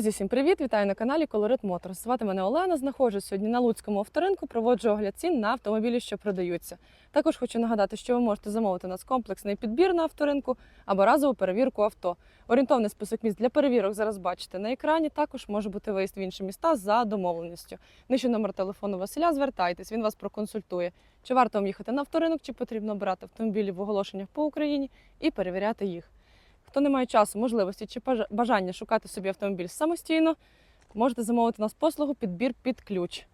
Друзі, всім привіт! Вітаю на каналі Colorit Motors. Звати мене Олена. Знаходжусь сьогодні на Луцькому авторинку. Проводжу огляд цін на автомобілі, що продаються. Також хочу нагадати, що ви можете замовити у нас комплексний підбір на авторинку або разову перевірку авто. Орієнтовний список місць для перевірок зараз бачите на екрані. Також може бути виїзд в інші міста за домовленістю. Нижче номер телефону Василя. Звертайтесь, він вас проконсультує. Чи варто вам їхати на авторинок, чи потрібно брати автомобілі в оголошеннях по Україні і перевіряти їх. Хто не має часу, можливості чи бажання шукати собі автомобіль самостійно, можете замовити у нас послугу підбір під ключ.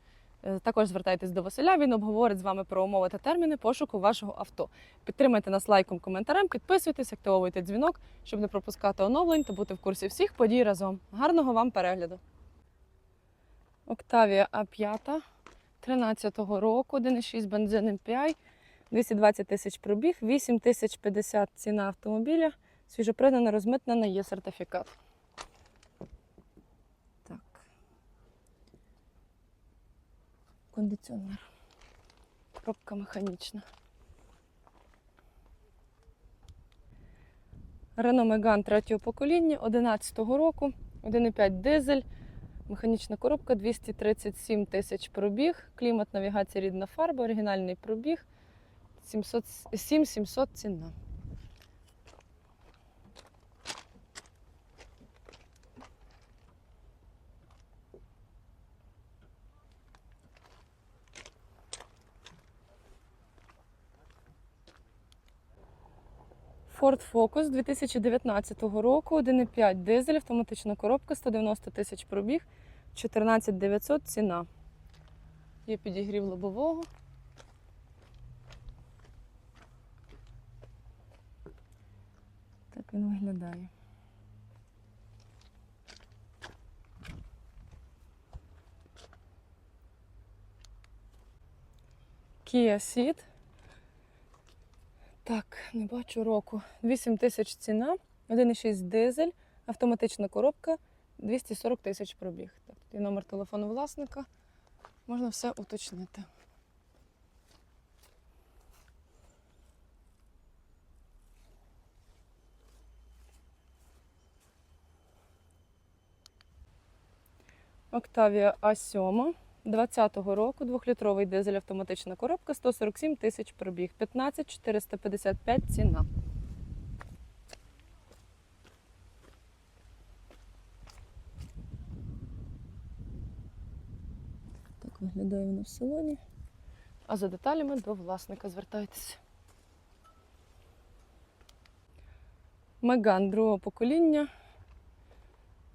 Е, Також звертайтесь до Василя, він обговорить з вами про умови та терміни пошуку вашого авто. Підтримайте нас лайком, коментарем, підписуйтесь, активовуйте дзвінок, щоб не пропускати оновлень та бути в курсі всіх подій разом. Гарного вам перегляду! Октавія А5 13-го року, 1,6 бензин MPI, 220 тисяч пробіг, 8 тисяч 50 ціна автомобіля. Свіжопридана, розмитнена, є сертифікат. Так. Кондиціонер. Коробка механічна. Renault Megane третього покоління 11-го року, 1,5 дизель, механічна коробка 237 тисяч пробіг, клімат, навігація, рідна фарба, оригінальний пробіг, 700, 7700 ціна. Ford Focus 2019 року, 1,5 дизель, автоматична коробка, 190 тисяч пробіг, 14 900 ціна. Є підігрів лобового. Так він виглядає. Kia Ceed. Так, не бачу року. 8 тисяч ціна, 1,6 дизель, автоматична коробка, 240 тисяч пробіг. Так, тут є номер телефону власника. Можна все уточнити. Октавія А7 20-го року, 2-літровий дизель автоматична коробка, 147 тисяч пробіг, 15 455 ціна. Так виглядає вона в салоні. А за деталями до власника звертайтеся. Меган другого покоління.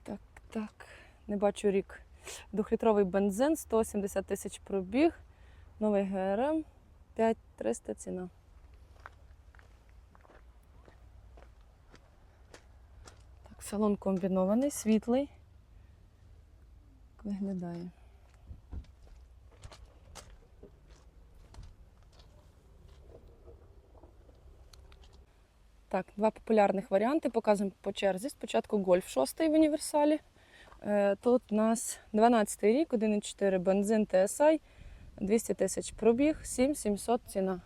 Так, так, не бачу рік. Двохлітровий бензин, 170 тисяч пробіг, новий ГРМ, 5300 ціна. Так, салон комбінований, світлий. Виглядає. Так, два популярних варіанти. Показуємо по черзі. Спочатку Гольф 6 в універсалі. Е, Тут у нас 12 рік, 1,4 бензин TSI, 200 тисяч пробіг, 7700 ціна.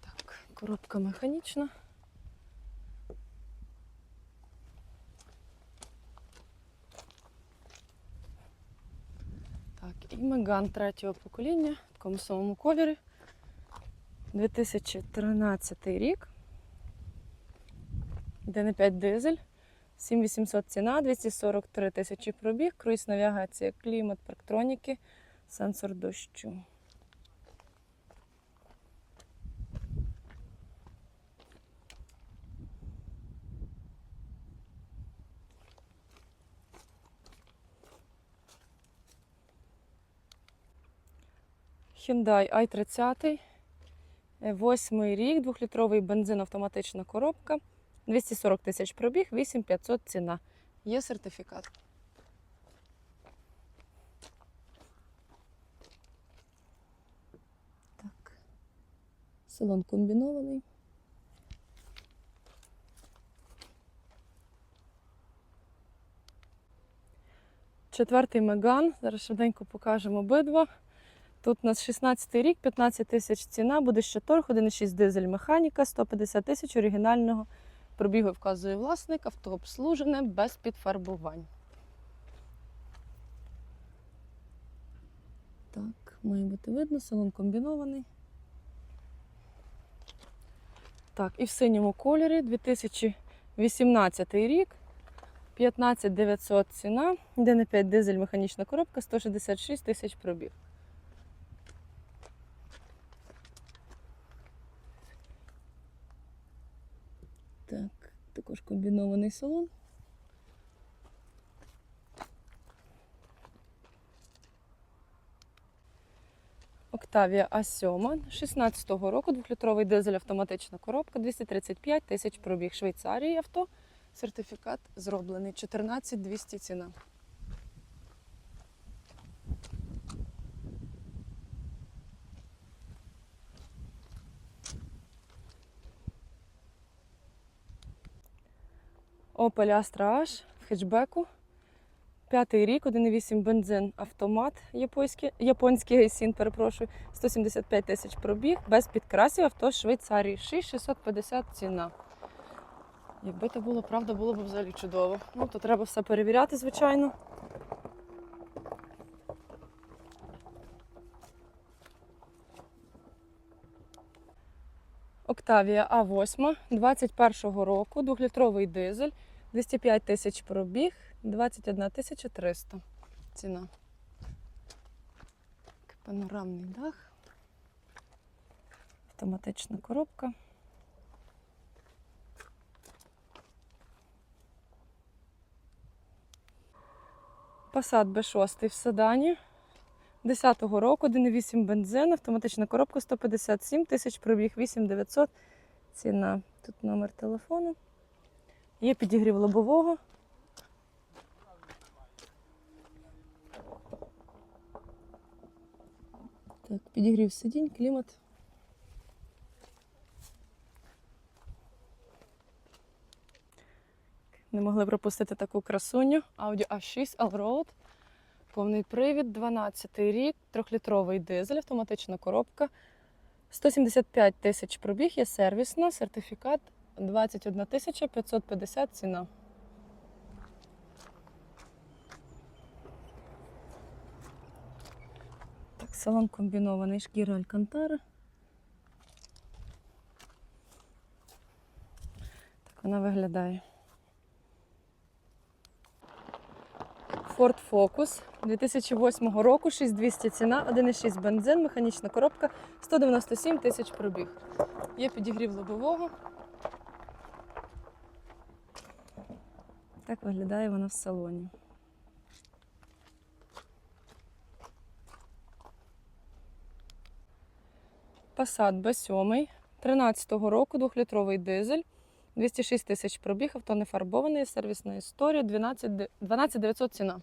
Так, коробка механічна. Так, і Меган третього покоління в такому самому кольорі. 2013 рік. 1,5 дизель. 7800 ціна, 243 тисячі пробіг, круїз навігація, клімат, парктроніки, сенсор дощу. Hyundai i30, е, восьмий рік, двохлітровий бензин, автоматична коробка. 240 тисяч пробіг, 8500 ціна. Є сертифікат. Так. Салон комбінований. Четвертий Меган. Зараз швиденько покажемо обидва. Тут у нас 16 рік, 15 тисяч ціна, буде ще торг, 1,6 дизель механіка, 150 тисяч оригінального пробігу вказує власник, авто обслужене без підфарбувань. Так, має бути видно, салон комбінований. Так, і в синьому кольорі 2018 рік. 15 900 ціна, 1,5 дизель механічна коробка, 166 тисяч пробіг. Так, також комбінований салон. Октавія А7 16-го року, 2-літровий дизель автоматична коробка, 235 тисяч пробіг Швейцарії авто. Сертифікат зроблений 14 200 ціна. Opel Astra H в хетчбеку. П'ятий рік, 1,8 бензин, автомат японський, японський гейсін, перепрошую, 175 тисяч пробіг, без підкрасів, авто з Швейцарії, 6650 ціна. Якби це було правда, було б взагалі чудово. Ну, то треба все перевіряти, звичайно. Octavia A8 21-го року, 2-літровий дизель, 205 тисяч пробіг, 21 тисяча 300 ціна. Панорамний дах. Автоматична коробка. Passat B6 в седані. 10-го року, 1,8 бензин, автоматична коробка 157 тисяч, пробіг 8900 ціна. Тут номер телефону. Є підігрів лобового. Так, підігрів сидінь, клімат. Не могли пропустити таку красуню. Audi A6 Allroad. Повний привід, 12 рік, 3-літровий дизель, автоматична коробка. 175 тисяч пробіг, є сервісна, сертифікат 21 тисяча 550 ціна. Так, салон комбінований шкіра Алькантара. Так вона виглядає. Ford Focus 2008 року, 6200 ціна, 1,6 бензин, механічна коробка, 197 тисяч пробіг. Є підігрів лобового. Так виглядає вона в салоні. Passat B7 13-го року, 2-літровий дизель, 206 тисяч пробіг, авто не фарбований, сервісна історія, 12 12 900 ціна.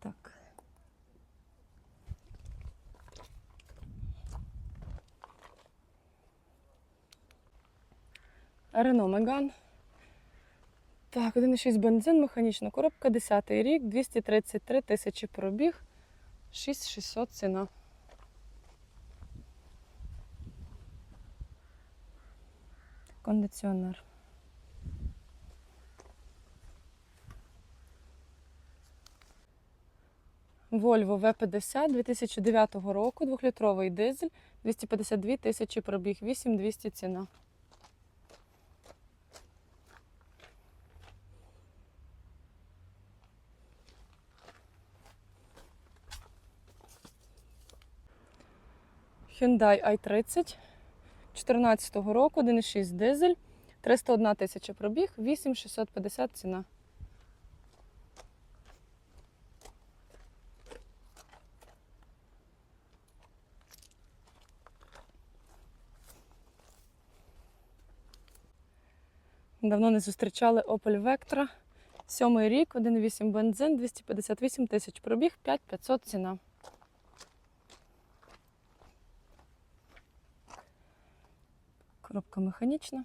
Так. Рено Меган. Так, 1,6 бензин, механічна коробка, 10 рік, 233 тисячі пробіг, 6600 ціна. Кондиціонер. Volvo V50 2009 року, 2-літровий дизель, 252 тисячі пробіг, 8200 ціна. Hyundai i30 2014 року, 1,6 дизель, 301 тисяча пробіг, 8650 ціна. Давно не зустрічали Opel Vectra. Сьомий рік, 1,8 бензин, 258 тисяч пробіг, 5500 ціна. Коробка механічна.